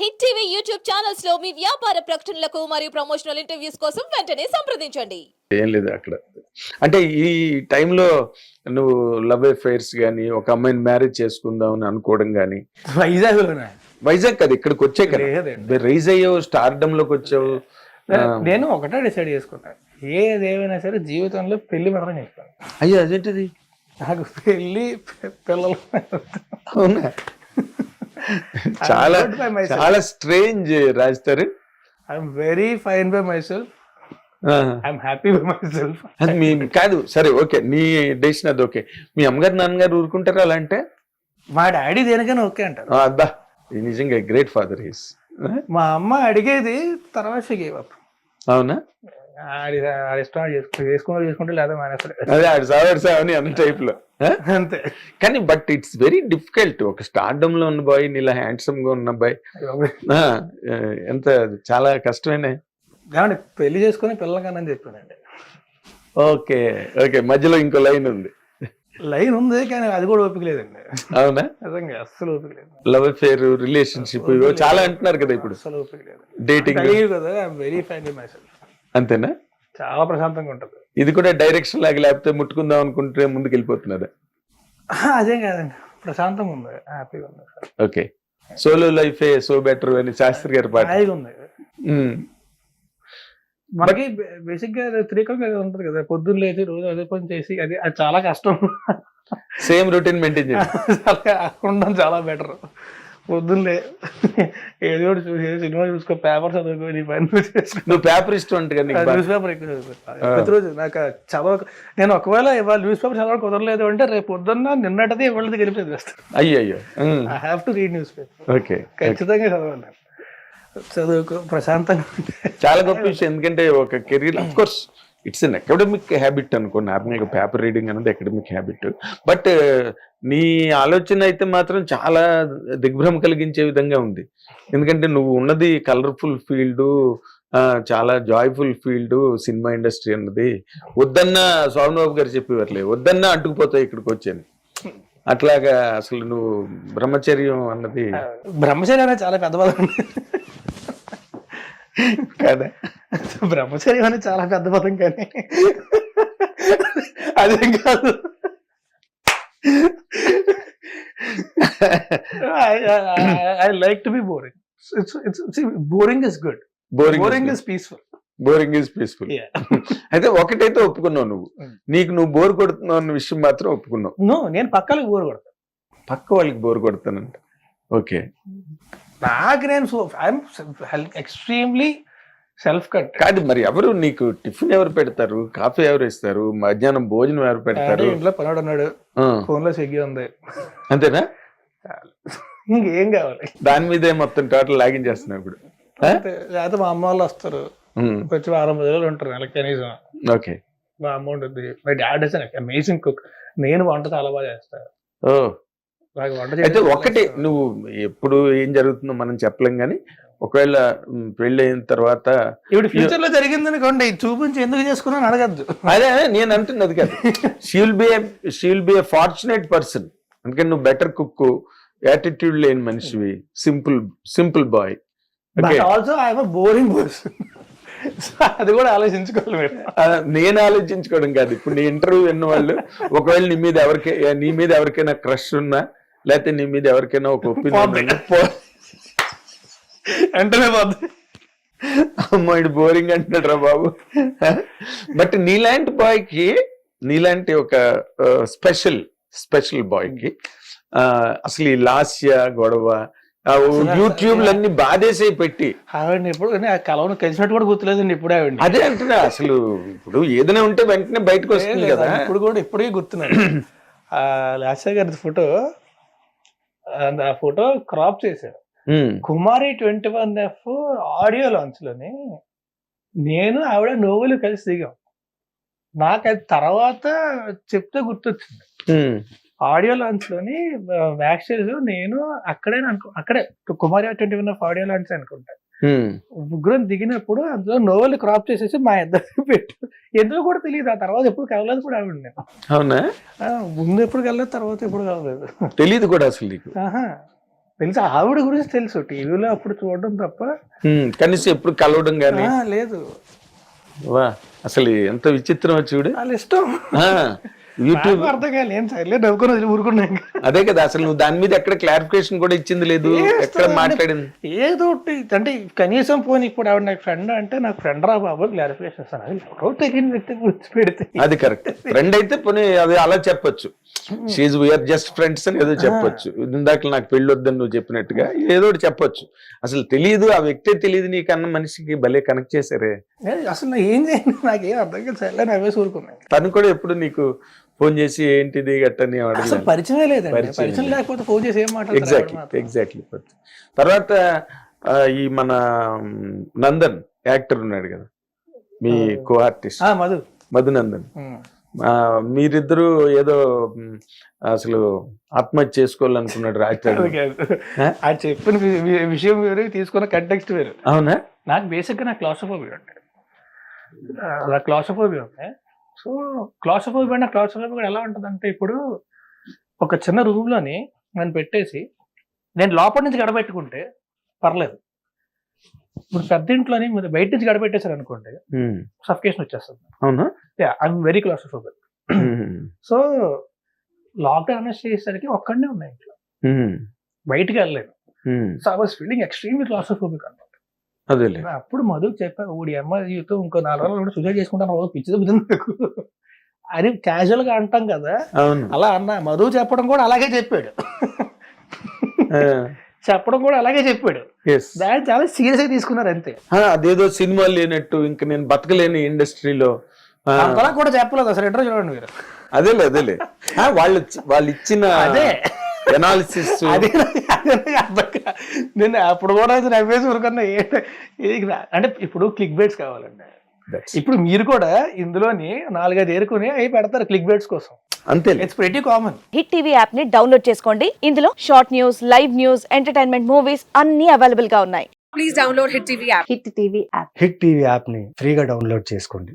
Hit TV YouTube ఛానల్స్లో మీ వ్యాపార ప్రకటనలకు మరియు ప్రమోషనల్ ఇంటర్వ్యూస్ కోసం వెంటనే సంప్రదించండి. ఏం లేదు అక్కడ. అంటే ఈ టైంలో నువ్వు లవ్ అఫైర్స్ కానీ ఒక అమ్మాయిని మ్యారేజ్ చేసుకుందాం అని అనుకోవడం కానీ వైజాగ్లోనే? వైజాగ్ కదా ఇక్కడికి వచ్చే కదా. రైజ్ అయ్యావు స్టార్డమ్లోకి వచ్చావు. నేను ఒకటే డిసైడ్ చేసుకున్నాను ఏదేమైనా సరే జీవితంలో పెళ్ళి మాత్రం చేసుకోను అయ్యో అదేంటిది? నాకు పెళ్ళి పి- పిల్లలు. అవునా? చాలా. చాలా స్ట్రేంజ్ రాస్తారు I'm very fine by myself I'm happy by myself అది మీ కాదు సరే ఓకే నీ డెసిషన్ అది ఓకే. మీ అమ్మగారు నాన్నగారు ఊరుకుంటారా అలా అంటే? మా డాడీ దేనికైనా ఓకే అంటారు. అబ్బా నిజంగా గ్రేట్ ఫాదర్ హీస్ మా అమ్మ అడిగేది తర్వాత అవునా? ఇష్టం చేసుకుంటే చేసుకుంటే చేసుకుంటే లేదా మానేస్తాడు. అదే ఆడు సావాడు సావని అన్న టైప్లో? అంతే. కానీ బట్ ఇట్స్ వెరీ డిఫికల్ట్ ఒక స్టార్డమ్లో ఉన్న బాయ్ నీలా హ్యాండ్సమ్గా ఉన్న బాయ్ ఎంత చాలా కష్టమైన. పెళ్ళి చేసుకుని పిల్లలకన్నా చెప్పానండి. ఓకే ఓకే మధ్యలో ఇంకో లైన్ ఉంది. లైన్ ఉంది కానీ అది కూడా ఓపిక లేదండి. అవునా? నిజంగా అస్సలు ఓపిక లేదు. లవ్ అఫేర్ రిలేషన్షిప్ చాలా అంటున్నారు కదా ఇప్పుడు. అస్సలు ఓపిక లేదు. డేటింగ్ కదా వెరీ బై మై సెల్ఫ్ అంతేనా? చాలా ప్రశాంతంగా ఉంటుంది. ఇది కూడా డైరెక్షన్ లాగా లేకపోతే ముట్టుకుందాం అనుకుంటే ముందుకు వెళ్ళిపోతున్నదా అదేం కాదండి ప్రశాంతంగా ఉంది. హ్యాపీగా ఉంది. Okay. Solo life so better అని శాస్త్రి గారి పాట. ఉంది. మనకి బేసిక్గా త్రీకం ఉంటుంది కదా. పొద్దున్న లేచి రోజు అదే పని చేసి అది అది చాలా కష్టం. సేమ్ రొటీన్ మెయింటైన్ చేయండి చాలా ఉండడం చాలా బెటర్ పొద్దున్నే ఏదో ఒకటి చూసి సినిమా చూసుకో పేపర్ చదువుకో నీ పని నువ్వు పేపర్ ఇష్టం అంటే. న్యూస్ పేపర్ ఎక్కువ ప్రతిరోజు నాకు చదవ నేను ఒకవేళ ఇవాళ న్యూస్ పేపర్ చదవడం కుదరలేదు అంటే రేపు పొద్దున్న నిన్నటిది ఇవాళది కలిపి చదివేస్తాను అయ్యో. I have to read newspaper okay ఖచ్చితంగా చదవాలి చదువుకో ప్రశాంతంగా చాలా గొప్ప విషయం. ఎందుకంటే ఒక career of course it's an academic habit అనుకో నార్మల్గా పేపర్ రీడింగ్ అనేది అకాడమిక్ హ్యాబిట్ బట్ నీ ఆలోచన అయితే మాత్రం చాలా దిగ్భ్రమ కలిగించే విధంగా ఉంది. ఎందుకంటే నువ్వు ఉన్నది కలర్ఫుల్ ఫీల్డ్ చాలా జాయ్ఫుల్ ఫీల్డ్ సినిమా ఇండస్ట్రీ అన్నది. వద్దన్న స్వామిబాబు గారు చెప్పేవారులే వద్దన్న అంటుకుపోతాయి ఇక్కడికి వచ్చాను అట్లాగా అసలు నువ్వు బ్రహ్మచర్యం అన్నది బ్రహ్మచర్యం అనేది చాలా పెద్ద పదం. కదా బ్రహ్మచర్యం అనేది చాలా పెద్ద పదం కానీ అదేం కాదు. I like to be boring boring is good boring boring is peaceful boring is peaceful అయితే ఒకటైతే ఒప్పుకున్నావు నువ్వు. Mm. నీకు నువ్వు బోర్ కొడుతున్నావు అన్న విషయం మాత్రం ఒప్పుకున్నావు. నేను పక్కలకు బోర్ కొడతాను పక్క వాళ్ళకి బోర్ కొడతానంట. ఓకే. నాకు నేను ఐఎమ్ ఎక్స్ట్రీమ్లీ సెల్ఫ్ కట్ కాదు మరి ఎవరు నీకు టిఫిన్ ఎవరు పెడతారు? కాఫీ ఎవరు ఇస్తారు? మధ్యాహ్నం భోజనం ఎవరు పెడతారు? ఇంట్లో పనివాడు ఉన్నాడు. ఆ, ఫోన్లో స్విగ్గీ ఉంది. అంతేనా? ఇంకేం కావాలి? దాని మీదే మొత్తం టోటల్ లాగించేస్తున్నావు ఇప్పుడు. ఆ? అంతే. లేకపోతే మా అమ్మ వాళ్ళు వస్తారు. వచ్చి వారం రోజులు ఉంటారు నెలకి కనీసం. ఓకే. మా అమ్మ ఉంటుంది my dad is amazing cook నేను వంట చాలా బాగా చేస్తాను. ఓ. అయితే ఒకటి. నువ్వు ఎప్పుడు ఏం జరుగుతుందో మనం చెప్పలేం కానీ ఒకవేళ పెళ్ళి అయిన తర్వాత ఇప్పుడు ఫ్యూచర్లో జరిగింది అనుకోండి చూపించి ఎందుకు చేసుకున్నాను అడగద్దు. అదే నేను అంటున్నది కాదు. She'll be she'll be a fortunate person అందుకని నువ్వు బెటర్ కుక్ యాటిట్యూడ్ లేని మనిషివి simple simple boy also I'm boring person అది కూడా ఆలోచించుకోవాలి మీరు. నేను ఆలోచించుకోవడం కాదు. ఇప్పుడు నీ ఇంటర్వ్యూ విన్న వాళ్ళు ఒకవేళ నీ మీద ఎవరికై నీ మీద ఎవరికైనా క్రష్ ఉన్నా లేకపోతే నీ మీద ఎవరికైనా ఒక ఒపీనియన్. వెంటనే పోద్ది అమ్మాయి బోరింగ్ అంటున్నాడు రా బాబు. బట్ నీలాంటి బాయ్కి నీలాంటి ఒక స్పెషల్ స్పెషల్ బాయ్కి ఆ, అసలు ఈ లాస్య గొడవ యూట్యూబ్ అన్ని బాధేసే పెట్టి. ఆవిడని ఎప్పుడు కానీ ఆ కలవను కలిసినట్టు కూడా గుర్తులేదండి ఇప్పుడు ఆవిడ. అదే అంటున్నా అసలు ఇప్పుడు ఏదైనా ఉంటే వెంటనే బయటకు వస్తుంది కదా. ఇప్పుడు కూడా ఇప్పటికీ గుర్తున్నాడు ఆ లాస్య గారి ఫోటో ఆ photo crop um, Kumari twenty one F audio లాంచ్లోని నేను ఆవిడ నోవెలు కలిసి దిగాం. నాకు అది తర్వాత చెప్తే గుర్తొచ్చింది. ఆడియో లాంచ్లోని లో నేను అక్కడే అనుకో అక్కడే Kumari twenty one F audio launch అనుకుంటా. ఉమ్, ముగ్గురం దిగినప్పుడు అందులో నోవెల్ క్రాప్ చేసేసి మా ఇద్దరు పెట్టు. ఎందుకు కూడా తెలియదు. ఆ తర్వాత ఎప్పుడు కలవలేదు కూడా ఆవిడ నేను. అవునా? ముందు ఎప్పుడు కలలేదు తర్వాత ఎప్పుడు కలలేదు తెలియదు కూడా అసలు నీకు. తెలుసు ఆవిడ గురించి తెలుసు. టీవీలో అప్పుడు చూడడం తప్ప. కనీసం ఎప్పుడు కలవడం కానీ లేదు. వా అసలు ఎంత విచిత్రం చూడు. వాళ్ళ ఇష్టం. యూట్యూబ్ అర్థం కాలేదు. నవ్వుకొని వదిలి ఊరుకున్నా. అదే కదా అసలు నువ్వు దాని మీద ఎక్కడ క్లారిఫికేషన్ కూడా ఇచ్చింది లేదు. ఎక్కడ మాట్లాడింది? ఏదో అంటే కనీసం పోనీ ఇప్పుడు ఆవిడ నాకు ఫ్రెండ్ అంటే నాకు ఫ్రెండ్ రా బాబు క్లారిఫికేషన్ ఇస్తాను ఎవరో వ్యక్తి పెడితే అది కరెక్ట్ ఫ్రెండ్ అయితే పోనీ అది అలా చెప్పొచ్చు. షీజ్ వీఆర్ జస్ట్ ఫ్రెండ్స్ అని ఏదో చెప్పొచ్చు. ఇందాక నాకు పెళ్ళి వద్దని నువ్వు చెప్పినట్టుగా ఏదో ఒకటి చెప్పొచ్చు. అసలు తెలియదు ఆ వ్యక్తే తెలియదు నీకు అన్న మనిషికి భలే కనెక్ట్ చేశారే. అసలు నాకు ఏం చేయను నాకేం అర్థం కాదు సర్లే నవ్వేసి ఊరుకున్నాను తను కూడా ఎప్పుడు నీకు ఫోన్ చేసి ఏంటిది గట్టని అసలు లేదండి. పరిచయం పరిచయం. లేకపోతే ఫోన్ చేసి ఏం ఎగ్జాక్ట్లీ ఎగ్జాక్ట్లీ తర్వాత ఈ మన నందన్ యాక్టర్ ఉన్నాడు కదా. మీ co artist Madhu. Madhunandan um. ఆ, మీరిద్దరూ ఏదో అసలు ఆత్మహత్య చేసుకోవాలనుకున్నాడు కాదు. ఆ? చెప్పిన విషయం వేరు తీసుకున్న కంటెక్స్ట్ వేరు. అవునా? నాకు బేసిక్గా నాకు క్లాసోఫోబియా ఆ, నాకు క్లాసోఫోబియా ఉంది సో నా క్లాసోఫోబియా కూడా ఎలా ఉంటుంది అంటే ఇప్పుడు ఒక చిన్న రూమ్లోని నన్ను పెట్టేసి నేను లోపల నుంచి గడబెట్టుకుంటే పర్లేదు. ఇప్పుడు పెద్ద ఇంట్లోని మీరు బయట నుంచి గడబెట్టేశారు అనుకోండి సఫికేషన్ వచ్చేస్తుంది. అవునా? I'm very claustrophobic hmm, so lockdown అనేసి చేసేసరికి ఒక్కడనే ఉన్నాయి ఇంట్లో. బయటికి వెళ్ళలేదు. So I was feeling extremely claustrophobic అనమాట అదేలే. అప్పుడు మధుకు చెప్పా ఊడి అమ్మ జీవితం ఇంకో నాలుగు రోజులు కూడా సూసైడ్ చేసుకుంటాను రోజు పిచ్చి దెబ్బతింది నాకు. అని క్యాజువల్గా అంటాం కదా. అలా అన్న మధు చెప్పడం కూడా అలాగే చెప్పాడు. చెప్పడం కూడా అలాగే చెప్పాడు. దాన్ని చాలా సీరియస్గా తీసుకున్నారు అంతే. అదేదో సినిమా లేనట్టు ఇంకా నేను బతకలేని ఇండస్ట్రీలో అంతలా కూడా చెప్పలేదు అసలు ఇంటర్ చూడండి మీరు. అదేలే అదేలే. వాళ్ళు వాళ్ళు ఇచ్చిన అదే. ఎనాలిసిస్ అదే నేను అప్పుడు కూడా నవ్వేసి ఊరుకున్నా అంటే ఇప్పుడు క్లిక్ బేట్స్ కావాలండి. ఇప్పుడు మీరు కూడా ఇందులోని నాలుగైదు ఏరుకుని అవి పెడతారు క్లిక్ బేట్స్ కోసం. అంతేలే it's very common Hit TV యాప్ని డౌన్లోడ్ చేసుకోండి. ఇందులో short news live news entertainment movies అన్ని అవైలబుల్గా ఉన్నాయి. Please download Hit TV app. Hit TV app Hit TV యాప్ని ఫ్రీగా డౌన్లోడ్ చేసుకోండి.